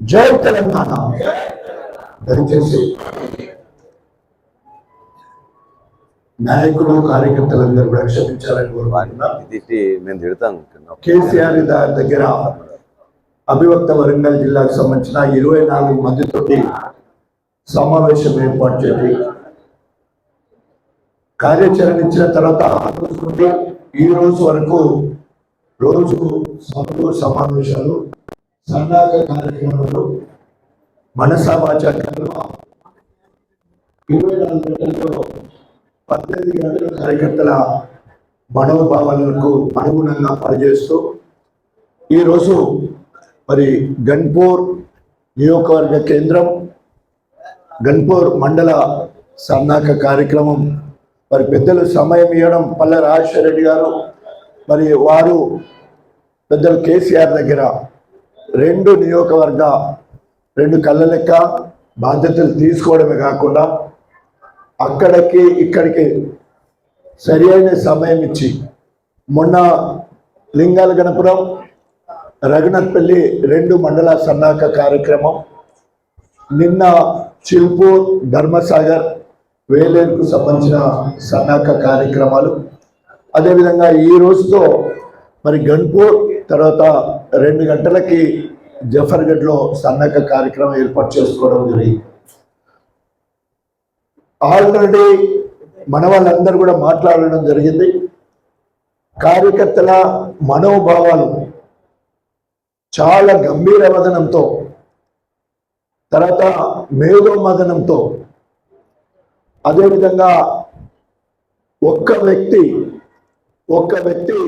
జై తెలంగాణ. దయచేసి నాయకులు కార్యకర్తలందరూ కూడా క్షమించాలని కోరుకుంటున్నా. కేసీఆర్ గారి దగ్గర అభివక్త వరంగల్ జిల్లాకు సంబంధించిన ఇరవై నాలుగు మందితోటి సమావేశం ఏర్పాటు చేసి కార్యాచరణ ఇచ్చిన తర్వాత ఈ రోజు వరకు రోజు సభలు సమావేశాలు సన్నాహక కార్యక్రమంలో మనసావాచ కర్మ ఇరవై నాలుగు గంటల్లో పద్దెనిమిది గంటల కార్యకర్తల మనోభావాలకు అనుగుణంగా పనిచేస్తూ ఈరోజు మరి గన్పూర్ నియోజకవర్గ కేంద్రం గన్పూర్ మండల సన్నాహక కార్యక్రమం. మరి పెద్దలు సమయం ఇవ్వడం పల్లె రాజశేఖర రెడ్డి గారు మరి వారు పెద్దలు కేసీఆర్ దగ్గర రెండు నియోజకవర్గ రెండు కళ్ళ లెక్క బాధ్యతలు తీసుకోవడమే కాకుండా అక్కడికి ఇక్కడికి సరి అయిన సమయం ఇచ్చి మొన్న లింగాల గణపురం రఘునాథ్పల్లి రెండు మండల సన్నాహక కార్యక్రమం నిన్న చిల్పూర్ ధర్మసాగర్ వేలేరుకు సంబంధించిన సన్నాహక కార్యక్రమాలు. అదేవిధంగా ఈ రోజుతో మరి గన్పూర్ తర్వాత రెండు గంటలకి జఫర్గఢ్లో సన్నక కార్యక్రమం ఏర్పాటు చేసుకోవడం జరిగింది. ఆల్రెడీ మన వాళ్ళందరూ కూడా మాట్లాడడం జరిగింది. కార్యకర్తల మనోభావాలు చాలా గంభీర వదనంతో తర్వాత మేధోమదనంతో అదేవిధంగా ఒక్క వ్యక్తి ఒక్క వ్యక్తి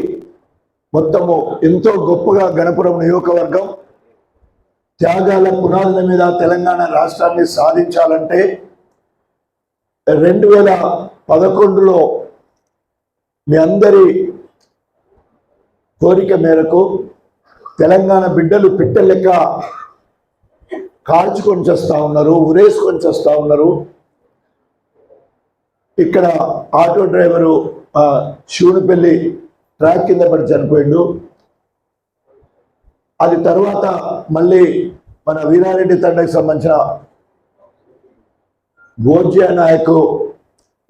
మొత్తము ఎంతో గొప్పగా గణపురం నియోజకవర్గం త్యాగాల పునాదుల మీద తెలంగాణ రాష్ట్రాన్ని సాధించాలంటే రెండు వేల పదకొండులో మీ అందరి కోరిక మేరకు తెలంగాణ బిడ్డలు పిట్టలెక్క కాల్చుకొని చేస్తూ ఉన్నారు ఉరేసుకొని చేస్తూ ఉన్నారు. ఇక్కడ ఆటో డ్రైవరు ఆ, శివునిపల్లి ట్రాక్ కింద పడి చనిపోయిండు. అది తర్వాత మళ్ళీ మన వీరారెడ్డి తండ్రికి సంబంధించిన భోజ్య నాయక్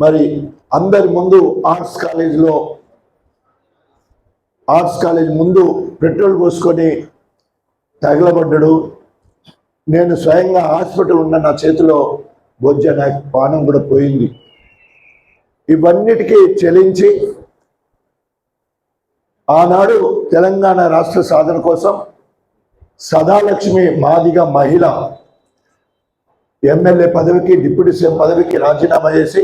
మరి అందరి ముందు ఆర్ట్స్ కాలేజీలో ఆర్ట్స్ కాలేజ్ ముందు పెట్రోల్ పోసుకొని తగలబడ్డాడు. నేను స్వయంగా హాస్పిటల్ ఉన్న నా చేతిలో భోజ్య నాయక్ పానం కూడా పోయింది. ఇవన్నిటికీ చెలించి ఆనాడు తెలంగాణ రాష్ట్ర సాధన కోసం సదాలక్ష్మి మాదిగ మహిళ ఎమ్మెల్యే పదవికి డిప్యూటీ సీఎం పదవికి రాజీనామా చేసి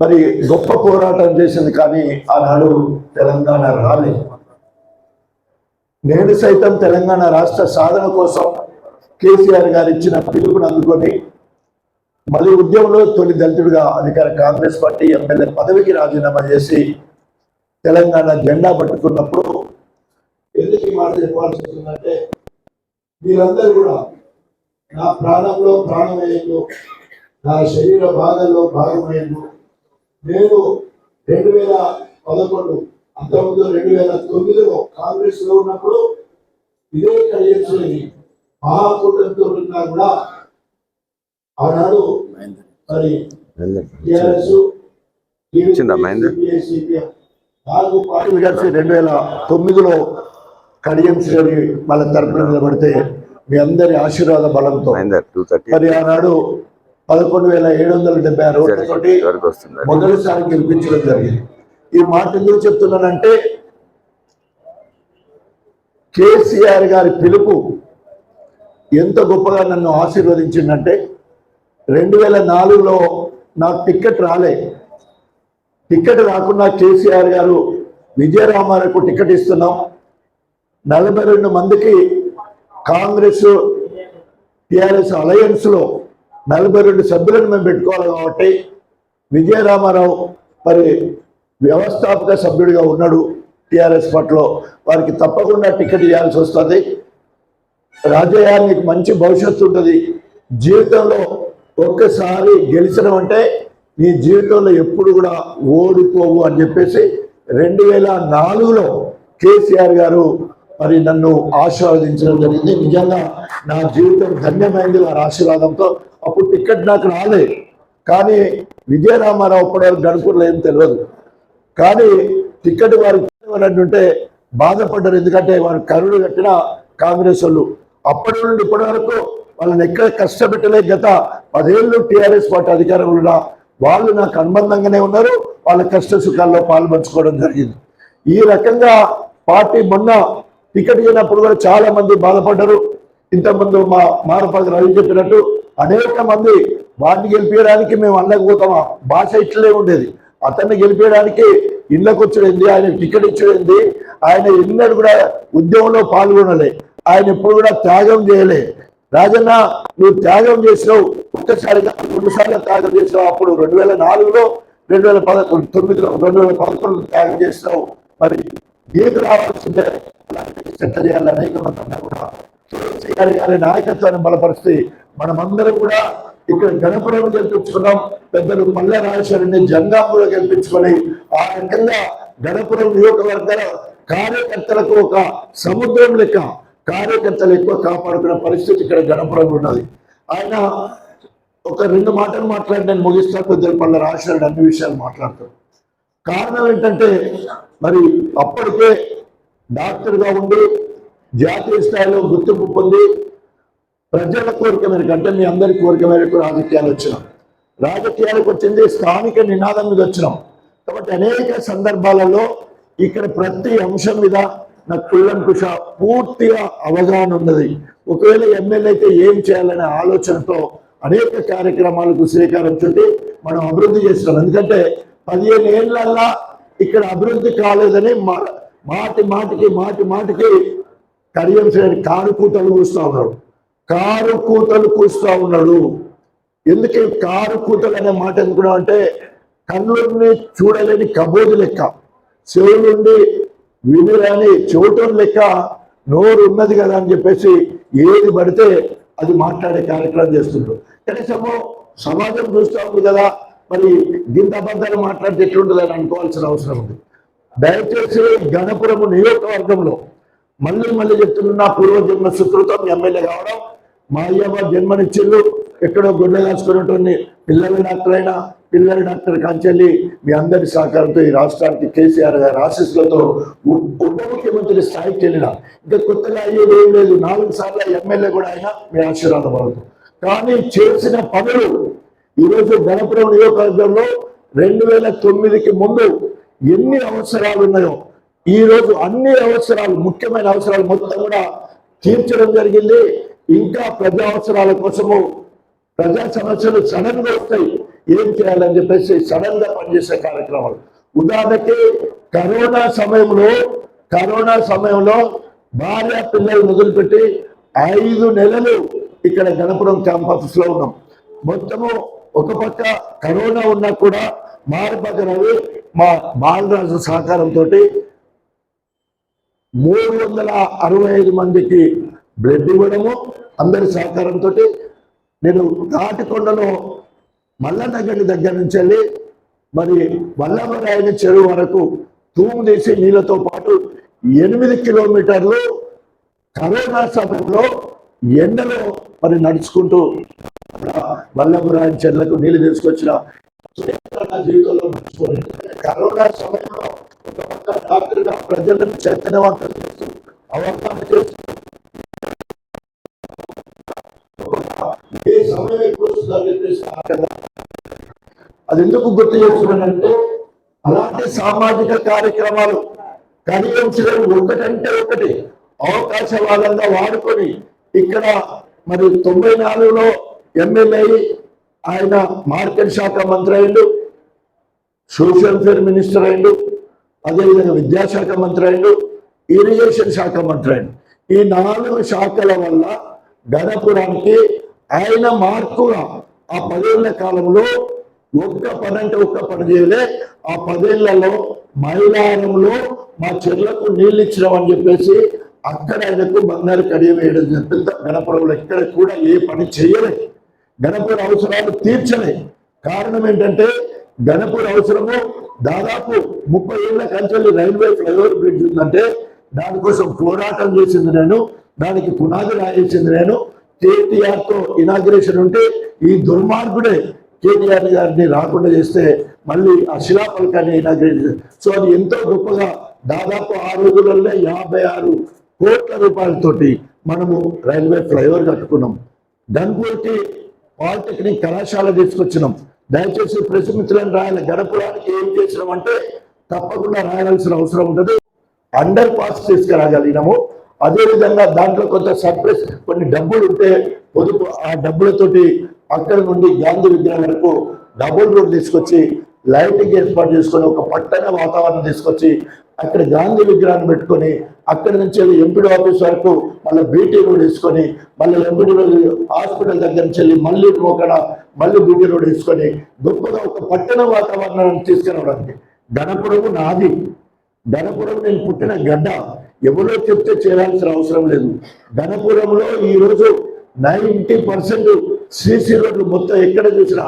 మరి గొప్ప పోరాటం చేసింది కానీ ఆనాడు తెలంగాణ రాలేదు నేను సైతం తెలంగాణ రాష్ట్ర సాధన కోసం కేసీఆర్ గారు ఇచ్చిన పిలుపుని అందుకొని మళ్ళీ ఉద్యమంలో తొలి దళితుడిగా అధికార కాంగ్రెస్ పార్టీ ఎమ్మెల్యే పదవికి రాజీనామా చేసి తెలంగాణ జెండా పట్టుకున్నప్పుడు ఎందుకు ఈ మాట చెప్పాల్సి వస్తుందంటే మీరందరూ కూడా నా ప్రాణంలో ప్రాణమయ్యిండు నా శరీర భాగంలో భాగమయ్యిండు నేను రెండు వేల పదకొండు అంతకుముందు రెండు వేల తొమ్మిదిలో కాంగ్రెస్లో ఉన్నప్పుడు ఇదే కళ్యాణి మహాకూటమితో ఉన్నా కూడా ఆనాడు మరి టిఆర్ఎస్ మహేందర్? నాలుగు పార్టీలు కలిసి రెండు వేల తొమ్మిదిలో కడియం శ్రేణి వాళ్ళ తరపున నిలబడితే మీ అందరి ఆశీర్వాద బలంతో మరి ఆనాడు పదకొండు వేల ఏడు వందల డెబ్బై ఆరు ఓట్లతోటి వరకు వస్తుంది మొదటిసారి గెలిపించడం జరిగింది. ఈ మాట ఎందుకు చెప్తున్నానంటే కేసీఆర్ గారి పిలుపు ఎంత గొప్పగా నన్ను ఆశీర్వదించిందంటే రెండు వేల నాలుగులో నాకు టికెట్ రాలే. టికెట్ రాకుండా కేసీఆర్ గారు విజయరామారావుకు టికెట్ ఇస్తున్నాం. నలభై రెండు మందికి కాంగ్రెస్ టిఆర్ఎస్ అలయన్స్లో నలభై రెండు సభ్యులను మేము పెట్టుకోవాలి కాబట్టి విజయరామారావు మరి వ్యవస్థాపక సభ్యుడిగా ఉన్నాడు టిఆర్ఎస్ పట్లో. వారికి తప్పకుండా టికెట్ ఇవ్వాల్సి వస్తుంది. రాజయ్య నీకు మంచి భవిష్యత్తు ఉంటుంది. జీవితంలో ఒక్కసారి గెలిచడం అంటే నీ జీవితంలో ఎప్పుడు కూడా ఓడిపోవు అని చెప్పేసి రెండు వేల నాలుగులో కేసీఆర్ గారు మరి నన్ను ఆశీర్వదించడం జరిగింది. నిజంగా నా జీవితం ధన్యమైంది వారి ఆశీర్వాదంతో. అప్పుడు టికెట్ నాకు రాలే. కానీ విజయరామారావు అప్పటివరకు గడుపులో ఏం తెలియదు. కానీ టికెట్ వారికి ఉంటే బాధపడ్డారు. ఎందుకంటే వారు కరుడు కట్టిన కాంగ్రెస్ వాళ్ళు. అప్పటి నుండి ఇప్పటి వరకు వాళ్ళని ఎక్కడ కష్టపెట్టలే. గత పదేళ్ళు టీఆర్ఎస్ పార్టీ అధికారంలో ఉన్న వాళ్ళు నాకు అనుబంధంగానే ఉన్నారు వాళ్ళ కష్ట సుఖాల్లో పాల్పంచుకోవడం జరిగింది. ఈ రకంగా పార్టీ మొన్న టికెట్ ఇచ్చినప్పుడు కూడా చాలా మంది బాధపడ్డారు. ఇంతకుముందు మా మారపాక రవి చెప్పినట్టు అనేక మంది వాడిని గెలిపించడానికి మేము అన్నకపోతామా భాష ఇట్లే ఉండేది. అతన్ని గెలిపించడానికి ఇళ్ళకు వచ్చేది ఆయన టికెట్ ఇచ్చేది ఆయన ఎన్నడూ కూడా ఉద్యమంలో పాల్గొనలే. ఆయన ఎప్పుడు కూడా త్యాగం చేయలే. రాజన్న నువ్వు త్యాగం చేసినావు. ఒక్కసారిగా రెండుసార్లు త్యాగం చేసినావు. అప్పుడు రెండు వేల నాలుగులో రెండు వేల పదకొండు తొమ్మిదిలో రెండు వేల పదకొండులో త్యాగం చేసినావు. మరి నీకు రావాల్సిందే? సెట్ చేయాలని అనేక మంది కూడా. గారి గారి నాయకత్వాన్ని బలపరిస్తే మనమందరం కూడా ఇక్కడ గణపురం గెలిపించుకున్నాం. పెద్దలు మల్లె రాజేశ్వరిని జంగాపురం గెలిపించుకొని ఆ రకంగా గణపురం నియోజకవర్గాల కార్యకర్తలకు ఒక సముద్రం లెక్క కార్యకర్తలు ఎక్కువ కాపాడుకునే పరిస్థితి ఇక్కడ గణపురంలో ఉన్నది. ఆయన ఒక రెండు మాటలు మాట్లాడి నేను ముగిస్తా కొద్దిగా పళ్ళ రాశాడు అన్ని విషయాలు మాట్లాడతాడు. కారణం ఏంటంటే మరి అప్పటికే డాక్టర్గా ఉండి జాతీయ స్థాయిలో గుర్తింపు పొంది ప్రజల కోరిక మేరకు అంటే మీ అందరి కోరిక మేరకు రాజకీయాలు వచ్చినాం. రాజకీయాలకు వచ్చింది స్థానిక నినాదం మీద వచ్చినాం. కాబట్టి అనేక సందర్భాలలో ఇక్కడ ప్రతి అంశం మీద నాకు కుళ్ళంకుష పూర్తిగా అవగాహన ఉన్నది. ఒకవేళ ఎమ్మెల్యే అయితే ఏం చేయాలనే ఆలోచనతో అనేక కార్యక్రమాలకు శ్రీకారం చుట్టి మనం అభివృద్ధి చేస్తున్నాం. ఎందుకంటే పదిహేను ఏళ్ళల్లా ఇక్కడ అభివృద్ధి కాలేదని మా- మాటి మాటికి మాటి మాటికి కడియం శ్రేణి కారు కూతలు కూస్తూ ఉన్నాడు. కారు కూతలు కూస్తూ ఉన్నాడు. ఎందుకే కారు కూతలు అనే మాట ఎందుకున్నాం అంటే కన్నుల్ని చూడలేని కబోదు లెక్క. చెవులుండి వినిరాని చెవిటం లెక్క నోరు ఉన్నది కదా అని చెప్పేసి ఏది పడితే అది మాట్లాడే కార్యక్రమం చేస్తుండ్రు. కనీసము సమాజం చూస్తూ ఉంది కదా మరి దీంత అబద్ధాలు మాట్లాడితే ఎట్లుంటుంది అని అనుకోవాల్సిన అవసరం ఉంది. దయచేసి గణపురము నియోజకవర్గంలో మళ్ళీ మళ్ళీ చెప్తున్న పూర్వజన్మ సుకృతం ఎమ్మెల్యే కావడం మా అయ్యమ్మ జన్మనిచ్చిళ్ళు ఎక్కడో గుడ్డ కాసుకున్నటువంటి పిల్లల డాక్టర్ అయినా పిల్లల డాక్టర్ కాంచెల్లి మీ అందరి సహకారంతో ఈ రాష్ట్రానికి కేసీఆర్ గారి ఆశీస్సులతో ఉప ముఖ్యమంత్రి స్థాయికి వెళ్ళిన. ఇంకా కొత్తగా అయ్యేది ఏం లేదు నాలుగు సార్లు ఎమ్మెల్యే కూడా అయినా మీ ఆశీర్వాదం అవుతుంది కానీ చేసిన పనులు ఈరోజు గణపురం నియోజకవర్గంలో రెండు వేల తొమ్మిదికి ముందు ఎన్ని అవసరాలు ఉన్నాయో ఈరోజు అన్ని అవసరాలు ముఖ్యమైన అవసరాలు మొత్తం కూడా తీర్చడం జరిగింది. ఇంకా ప్రజా అవసరాల కోసము ప్రజా సమస్యలు సడన్గా వస్తాయి. ఏం చేయాలని చెప్పేసి సడన్గా పనిచేసే కార్యక్రమాలు. ఉదాహరణకి కరోనా సమయంలో కరోనా సమయంలో భార్య పిల్లలు మొదలుపెట్టి ఐదు నెలలు ఇక్కడ గణపురం క్యాంపస్లో ఉన్నాం. మొత్తము ఒక పక్క కరోనా ఉన్నా కూడా మారుపక్క రవి మా బాలరాజు సహకారంతో మూడు వందల అరవై ఐదు మందికి బ్లడ్ ఇవ్వడము అందరి సహకారంతో నేను తాటికొండలో మల్లనగరి దగ్గర నుంచి వెళ్ళి మరి వల్లభరాయని చెరువు వరకు తూము తీసి నీళ్ళతో పాటు ఎనిమిది కిలోమీటర్లు కరోనా సమయంలో ఎండలో మరి నడుచుకుంటూ వల్లభరాయని చెర్లకు నీళ్ళు తీసుకొచ్చిన జీవితంలో మర్చిపోలేదు. కరోనా సమయంలో ఒక డాక్టర్గా ప్రజలను చైతన్యవంతం చేస్తూ అవగాహన చేస్తూ ఏ సమయం వస్తుందని చెప్పేసి అది ఎందుకు గుర్తు చేస్తున్నానంటే అలాంటి సామాజిక కార్యక్రమాలు కనిపించడం ఒకటంటే ఒకటి అవకాశవాదంగా వాడుకొని ఇక్కడ మరి తొంభై నాలుగులో ఎమ్మెల్యే ఆయన మార్కెట్ శాఖ మంత్రి అయిండు సోషల్ ఫేర్ మినిస్టర్ అయిండు అదేవిధంగా విద్యాశాఖ మంత్రి అయిండు ఇరిగేషన్ శాఖ మంత్రి అయిండు ఈ నాలుగు శాఖల వల్ల ఘనపురానికి ఆయన మార్కు ఆ పదేళ్ళ కాలంలో ఒక్క పని అంటే ఒక్క పని చేయలే. ఆ పదేళ్ళలో మైలారంలో మా చెర్లకు నీళ్ళు ఇచ్చినాం అని చెప్పేసి అక్కడ ఆయనకు బంగారు కడియ వేయడం జరిగింది. గణపురంలో ఎక్కడ కూడా ఏ పని చేయలేదు గణపూర్ అవసరాలు తీర్చలే. కారణం ఏంటంటే గణపూర్ అవసరము దాదాపు ముప్పై ఏళ్ళ కంచెల్లి రైల్వే ఫ్లైఓవర్ బ్రిడ్జ్ ఉందంటే దానికోసం పోరాటం చేసింది నేను దానికి పునాది రాయేసింది నేను. కేటీఆర్తో ఇనాగ్రేషన్ ఉంటే ఈ దుర్మార్గుడే కేటీఆర్ గారిని రాకుండా చేస్తే మళ్ళీ ఆ శిలాఫలకాన్ని ఇనాగ్రేట్ సో అది ఎంతో గొప్పగా దాదాపు ఆ రోజులలో యాభై ఆరు కోట్ల రూపాయలతోటి మనము రైల్వే ఫ్లైఓవర్ కట్టుకున్నాం. ధన్పూర్కి పాలిటెక్నిక్ కళాశాల తీసుకొచ్చినాం. దయచేసి ప్రెస్ రాయాలి. గడపడానికి ఏం చేసినాం అంటే తప్పకుండా రాయాల్సిన అవసరం ఉంటుంది అండర్ పాస్ తీసుకురాగలిగినాము. అదేవిధంగా దాంట్లో కొంత సర్ప్రెస్ కొన్ని డబ్బులు ఉంటే పొదుపు ఆ డబ్బులతోటి అక్కడ నుండి గాంధీ విగ్రహం వరకు డబుల్ రోడ్ తీసుకొచ్చి లైటింగ్ ఏర్పాటు చేసుకొని ఒక పట్టణ వాతావరణం తీసుకొచ్చి అక్కడ గాంధీ విగ్రహాన్ని పెట్టుకొని అక్కడి నుంచి వెళ్ళి ఎంపీడీ ఆఫీస్ వరకు మళ్ళీ బీటీ రోడ్ వేసుకొని మళ్ళీ ఎంపీడీ రోడ్ హాస్పిటల్ దగ్గర నుంచి వెళ్ళి మళ్ళీ ఒకడ మళ్ళీ బీటీ రోడ్ వేసుకొని గొప్పగా ఒక పట్టణ వాతావరణాన్ని తీసుకురావడానికి. ధనపురము నాది. ధనపురం నేను పుట్టిన గడ్డ. ఎవరో చెప్తే చేయాల్సిన అవసరం లేదు. ధనపురంలో ఈ రోజు నైంటీ పర్సెంట్ సిసి రోడ్లు మొత్తం ఎక్కడ చూసినా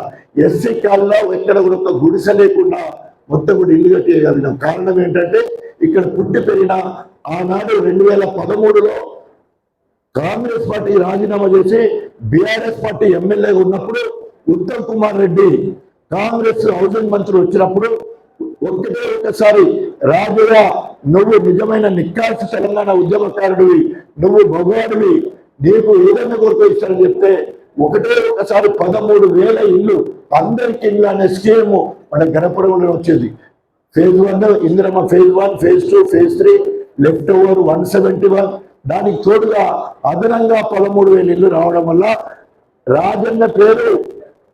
ఎస్సీ కాల్లో ఎక్కడ కూడా ఒక గుడిస లేకుండా మొత్తం కూడా ఇల్లు కట్టేయగలిగినాం. కారణం ఏంటంటే ఇక్కడ పుట్టి పెరిగిన ఆనాడు రెండు వేల పదమూడులో కాంగ్రెస్ పార్టీ రాజీనామా చేసి బీఆర్ఎస్ పార్టీ ఎమ్మెల్యేగా ఉన్నప్పుడు ఉత్తమ్ కుమార్ రెడ్డి కాంగ్రెస్ హౌసింగ్ మంత్రులు వచ్చినప్పుడు ఒకటే ఒకసారి రాజుగా నువ్వు నిజమైన నిక్కాల్సి తెలంగాణ ఉద్యమకారుడివి నువ్వు భగవాడివి నీకు ఏదైనా కొరకు ఇస్తారని చెప్తే ఒకటే ఒకసారి పదమూడు వేల ఇల్లు అందరికి ఇల్లు అనే స్కీము మన గణపురంలో వచ్చేది. Phase one Indiramma phase one phase two phase three left over one seventy one దానికి తోడుగా అదనంగా పదమూడు వేల ఇల్లు రావడం వల్ల రాజన్న పేరు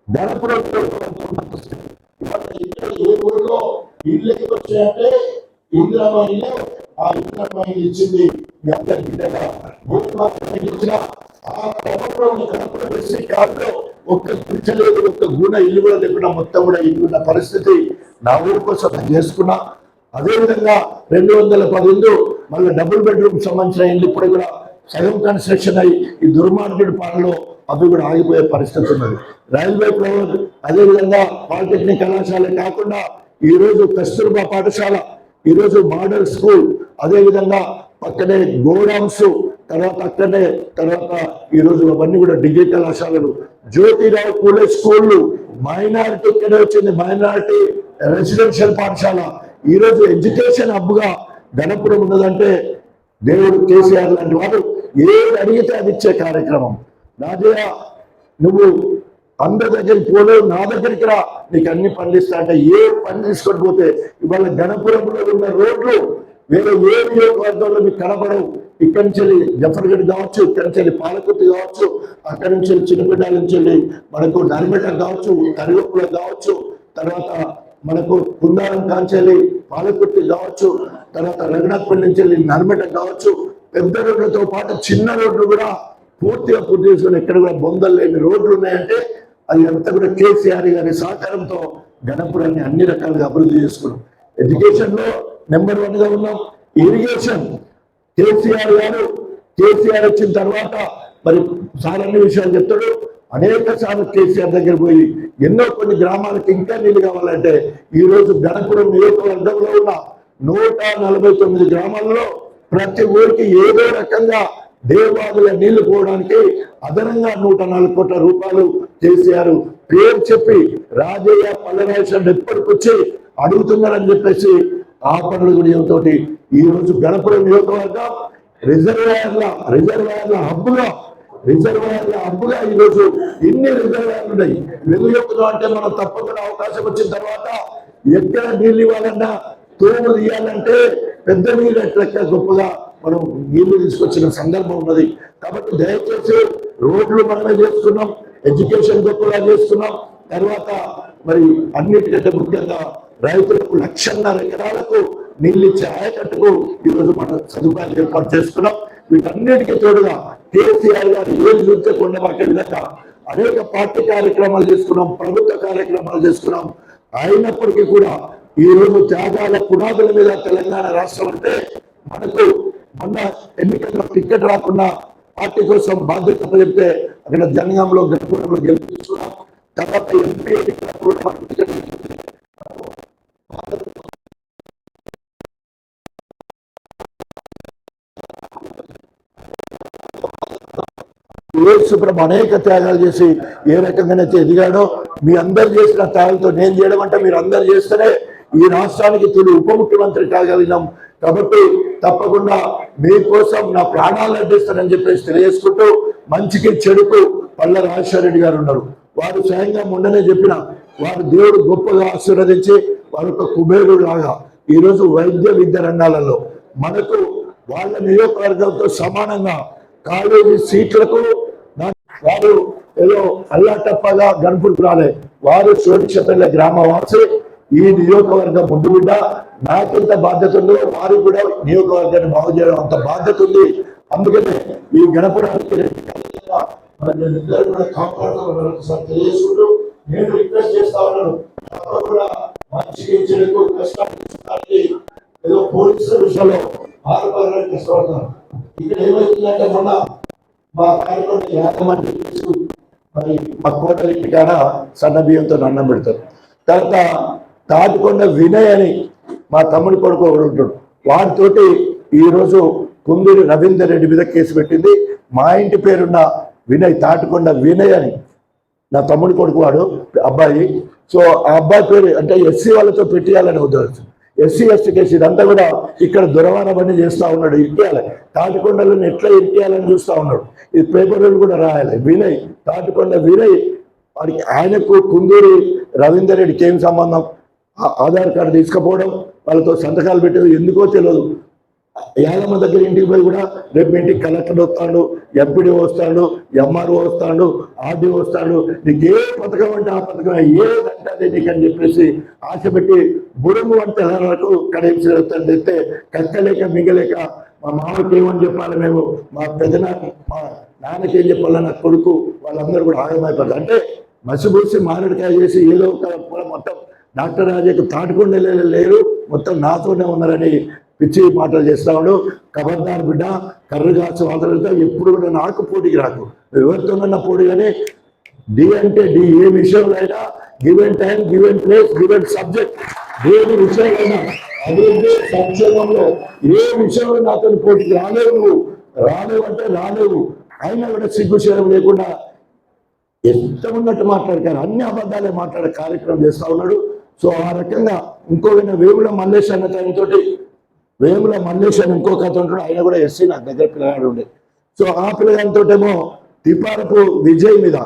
గణపురం ఏ ఊరిలో ఇల్లు వచ్చాయంటే ఇందిరమ్మ ఆ ఇందిరమ్మ ఇచ్చింది మీ అందరికీ బిడ్డగా. భూమాత ఇచ్చిన ఆ ఒక్క ఒక్క గుణ ఇల్లు కూడా లేకుండా మొత్తం కూడా ఇల్లు ఉన్న పరిస్థితి నా ఊరి కోసం నేను చేసుకున్నా. అదేవిధంగా రెండు వందల పదిహేను మళ్ళీ డబుల్ బెడ్రూమ్ సంబంధించిన ఇల్లు ఇప్పుడు కూడా సగం కన్స్ట్రక్షన్ అయ్యి ఈ దుర్మార్గుడి పాలనలో అవి కూడా ఆగిపోయే పరిస్థితి ఉన్నది. రైల్వే ఫ్లైఓవర్ అదేవిధంగా పాలిటెక్నిక్ కళాశాల కాకుండా ఈ రోజు కస్తూర్బా పాఠశాల ఈరోజు మోడల్ స్కూల్ అదేవిధంగా పక్కనే గోడౌన్స్ తర్వాత అక్కడనే తర్వాత ఈ రోజు అవన్నీ కూడా డిగ్రీ కళాశాలలు. జ్యోతిరావు పూలే స్కూళ్ళు మైనారిటీ ఇక్కడ వచ్చింది మైనారిటీ రెసిడెన్షియల్ పాఠశాల. ఈ రోజు ఎడ్యుకేషన్ హబ్గా గణపురం ఉన్నదంటే దేవుడు కేసీఆర్ లాంటి వాడు ఏది అడిగితే అది ఇచ్చే కార్యక్రమం. రాజయ్య నువ్వు అందరి దగ్గరికి పోలేవు నా దగ్గరికి రా. నీకు అన్ని పనులు ఇస్తా అంటే ఏ పని తీసుకొని పోతే ఇవాళ గణపురంలో ఉన్న రోడ్లు వేరే ఏ నియోజకవర్గంలో మీకు కనపడవు ఇక్కడి నుంచి వెళ్ళి జఫర్గఢ్ కావచ్చు ఇక్కడి నుంచి వెళ్ళి పాలకుర్తి కావచ్చు అక్కడి నుంచి వెళ్ళి చిన్నపిడ్డ నుంచి వెళ్ళి మనకు నరిమెట కావచ్చు కరివేపుల కావచ్చు తర్వాత మనకు కుందారం కాంచెల్లి పాలకుర్తి కావచ్చు తర్వాత రఘునాథ్పల్లి నుంచి వెళ్ళి నర్మట కావచ్చు పెద్ద రోడ్లతో పాటు చిన్న రోడ్లు కూడా పూర్తిగా పూర్తి చేసుకుని ఎక్కడ కూడా బొందలు లేని రోడ్లు ఉన్నాయంటే అది అంతా కూడా కేసీఆర్ గారి సహకారంతో గణపురాన్ని అన్ని రకాలుగా అభివృద్ధి చేసుకున్నాం. ఎడ్యుకేషన్లో నెంబర్ వన్గా ఉన్నాం. ఇరిగేషన్ కేసీఆర్ గారు కేసీఆర్ వచ్చిన తర్వాత మరి సార్ అన్ని విషయాలు చెప్తాడు. అనేక సార్లు కేసీఆర్ దగ్గర పోయి ఎన్నో కొన్ని గ్రామాలకు ఇంకా నీళ్ళు కావాలంటే ఈరోజు గణపురం నియోజకవర్గంలో ఉన్న నూట నలభై తొమ్మిది గ్రామాల్లో ప్రతి ఊరికి ఏదో రకంగా దేవాదుల నీళ్ళు పోవడానికి అదనంగా నూట నాలుగు కోట్ల రూపాయలు కేసీఆర్ పేరు చెప్పి రాజయ్య పల్లెరాజేశ్వరం ఎప్పటికొచ్చి అడుగుతున్నారని చెప్పేసి ఆ పనుల గుడితో ఈరోజు రోజు గణపురం నియోజకవర్గం రిజర్వాయర్ల రిజర్వాయర్ల హబ్బుగా రిజర్వాయర్ల హబ్బుగా ఈ రోజు ఎన్ని రిజర్వాయర్లు ఉన్నాయి. వెలుగు చెప్తున్నాం అంటే మనం తప్పకుండా అవకాశం వచ్చిన తర్వాత ఎక్కడ నీళ్ళు ఇవ్వాలన్నా తూము తీయాలంటే పెద్ద నీళ్ళు ఎట్లెక్క గొప్పగా మనం నీళ్ళు తీసుకొచ్చిన సందర్భం ఉన్నది. కాబట్టి దయచేసి రోడ్లు మనమే చేసుకున్నాం ఎడ్యుకేషన్ గొప్పగా చేస్తున్నాం. తర్వాత మరి అన్నిటికంటే ముఖ్యంగా రైతులకు లక్షన్నర ఎకరాలకు నీళ్ళు ఇచ్చే ఆయకట్టుకు ఈరోజు మనం సదుపాయాలు ఏర్పాటు చేసుకున్నాం. వీటన్నిటికీ తోడుగా కేసీఆర్ గారు ఏం చూస్తే కొండ విధంగా అనేక పార్టీ కార్యక్రమాలు చేసుకున్నాం ప్రభుత్వ కార్యక్రమాలు చేసుకున్నాం. అయినప్పటికీ కూడా ఈ రోజు త్యాగాల పునాదుల మీద తెలంగాణ రాష్ట్రం అంటే మనకు మొన్న ఎన్నికల్లో టికెట్ రాకుండా పార్టీ కోసం బాధ్యత చెప్తే అక్కడ జనగాంలో గణపురంలో గెలిపించుకున్నాం తర్వాత ఎంపీ సుబ్రహ్మ అనేక త్యాగాలు చేసి ఏ రకంగానైతే ఎదిగాడో మీ అందరు చేసిన త్యాగంతో నేను చేయడం అంటే మీరు అందరు చేస్తేనే ఈ రాష్ట్రానికి తొలి ఉప ముఖ్యమంత్రి కాగలిగినాం. కాబట్టి తప్పకుండా మీకోసం నా ప్రాణాలు అడ్డిస్తానని చెప్పేసి తెలియజేసుకుంటూ మంచికి చెడుకు పల్లె రాజశేఖరెడ్డి గారు ఉన్నారు. వారు స్వయంగా ముండనే చెప్పిన వారు దేవుడు గొప్పగా ఆశీర్వదించి వారు ఒక కుబేరుడు లాగా ఈరోజు వైద్య విద్య రంగాలలో మనకు వాళ్ళ నియోజకవర్గంతో సమానంగా కాలేజీ సీట్లకు వారు ఏదో అల్లాటప్పగా గణపురికి రాలే. వారు సోడిక్షపల్లి గ్రామవాసి ఈ నియోజకవర్గం ముందు బిడ్డ నాకెంత బాధ్యత ఉందో వారు కూడా నియోజకవర్గాన్ని బాగు చేయడం అంత బాధ్యత ఉంది అందుకనే ఈ గణపురానికి మనందరూ కూడా కాపాడుతామని ఒకసారి తెలియజేసుకుంటూ నేను రిక్వెస్ట్ చేస్తా ఉన్నాను కూడా మంచిగా చెడుకు కష్టానికి ఏదో పోలీసుల విషయంలో ఆరోపణలు కష్టపడతాను ఇక్కడ ఏమవుతుందంటే మొన్న మా కార్యక్రమం యాభై మంది మరి మా కోటల ఇంటికాడ సన్న బియ్యంతో అన్నం పెడతారు తర్వాత తాటికొండ వినయ్ అని మా తమ్ముడి కొడుకు ఒకడు ఉంటాడు. వాడితోటి ఈరోజు కుందూరి రవీందర్ రెడ్డి మీద కేసు పెట్టింది. మా ఇంటి పేరున్న వినయ్ తాటికొండ వినయ్ అని నా తమ్ముడి కొడుకు వాడు అబ్బాయి. సో ఆ అబ్బాయి పేరు అంటే ఎస్సీ వాళ్ళతో పెట్టియాలని ఉద్దేశం. ఎస్సీ ఎస్టీ కేసు ఇదంతా కూడా ఇక్కడ దురవాణ పని చేస్తూ ఉన్నాడు ఇరికేయాలి. తాటికొండలను ఎట్లా ఇరికేయాలని చూస్తా ఉన్నాడు. ఈ పేపర్లు కూడా రాయాలి. వినయ్ తాటికొండ వినయ్ వాడికి ఆయనకు కుందూరి రవీందర్ రెడ్డికి ఏం సంబంధం? ఆధార్ కార్డు తీసుకుపోవడం వాళ్ళతో సంతకాలు పెట్టడం ఎందుకో తెలియదు యాదమ్మ దగ్గర ఇంటికి పోయి కూడా రేపు ఇంటికి కలెక్టర్ వస్తాడు ఎంపీడీ వస్తాడు ఎంఆర్ఓ వస్తాడు ఆర్డీ వస్తాడు. నీకు ఏ పథకం అంటే ఆ పథకం ఏదంటే అదే నీకు అని చెప్పేసి ఆశ పెట్టి బుడుము అంటే వరకు కడేసి తెస్తే కక్కలేక మిగలేక మా మామకి ఏమని చెప్పాలి మేము? మా పెద్ద మా నాన్నకి ఏం చెప్పాలి? నా కొడుకు వాళ్ళందరూ కూడా ఆగమైపోతారు అంటే మసిబూసి మారడికాయ చేసి ఏదో ఒక మొత్తం డాక్టర్ రాజాకి తాటుకుండా లేరు. మొత్తం నాతోనే ఉన్నారని పిచ్చి మాటలు చేస్తా కబర్దార్ బిడ్డ కర్ర కాచు వాదనలతో ఎప్పుడు కూడా నాకు పోటీకి రాకు. ఎవరితోనన్నా పోటీ కానీ డి అంటే డి ఏ విషయంలో అయినా given time given place given subject. దేని విషయంలో అభివృద్ధి సంక్షేమంలో ఏ విషయంలో నాతో పోటీకి రాలేవు నువ్వు. రాలేవు అంటే రాలేవు. అయినా కూడా సిగ్గుశరం లేకుండా ఎంత ఉన్నట్టు మాట్లాడతారు అన్ని అబద్ధాలే మాట్లాడే కార్యక్రమం చేస్తా ఉన్నాడు. సో ఆ రకంగా ఇంకో విన్న వేముల మల్లేష్ అన్న తోటి వేముల మల్లేష్ అని ఇంకో కథ ఉంటాడు ఆయన కూడా ఎస్సీ నాకు దగ్గర పిల్లగాడు ఉండే సో ఆ పిల్లగానితోటేమో తిపారపు విజయ్ మీద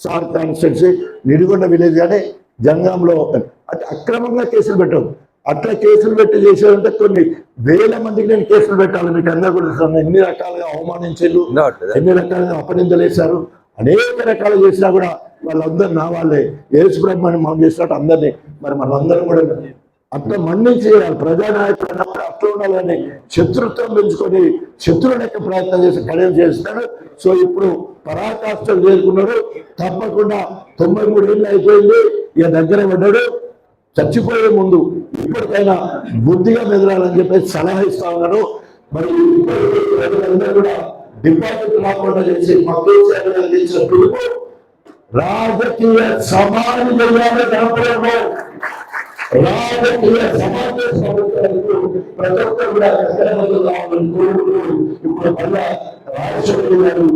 సార్ కాన్స్టిట్యున్సీ నిడిగొండ విలేజ్ కానీ జంగాంలో అంటే అక్రమంగా కేసులు పెట్టాం అట్లా కేసులు పెట్టి చేసేదంటే కొన్ని వేల మందికి నేను కేసులు పెట్టాలి మీకు అందరూ కూడా. ఎన్ని రకాలుగా అవమానించారు? ఎన్ని రకాలుగా అపనిందలు వేశారు అనేక రకాలు చేసినా కూడా వాళ్ళందరూ నా వాళ్ళే. యేసు బ్రహ్మని మనం చేసినట్టు అందరినీ. మరి మనందరం కూడా అంత మన్నించి చేయాలి. ప్రజానాయకుడు అన్నప్పుడు అట్లా ఉండాలని శత్రుత్వం పెంచుకొని శత్రువుల యొక్క ప్రయత్నం చేసి కళ్యాణం చేస్తాడు సో ఇప్పుడు పరాకాష్ఠలు చేరుకున్నాడు తప్పకుండా తొంభై మూడు ఏళ్ళు అయిపోయింది. ఇక దగ్గర పడ్డాడు. చచ్చిపోయే ముందు ఇప్పటికైనా బుద్ధిగా మెదలాలని చెప్పేసి సలహా ఇస్తా ఉన్నాను మరి కూడా డిపాజిట్ రాకుండా చేసి మా కేసీఆర్ గారు రాజకీయ సమాధి చేయాలని కనపడము రాజకీయ సమాజ సమస్యలకు ప్రతి ఒక్కరు కూడా కోరుకుంటూ ఇప్పుడు మళ్ళా రాజశేఖర్ గారు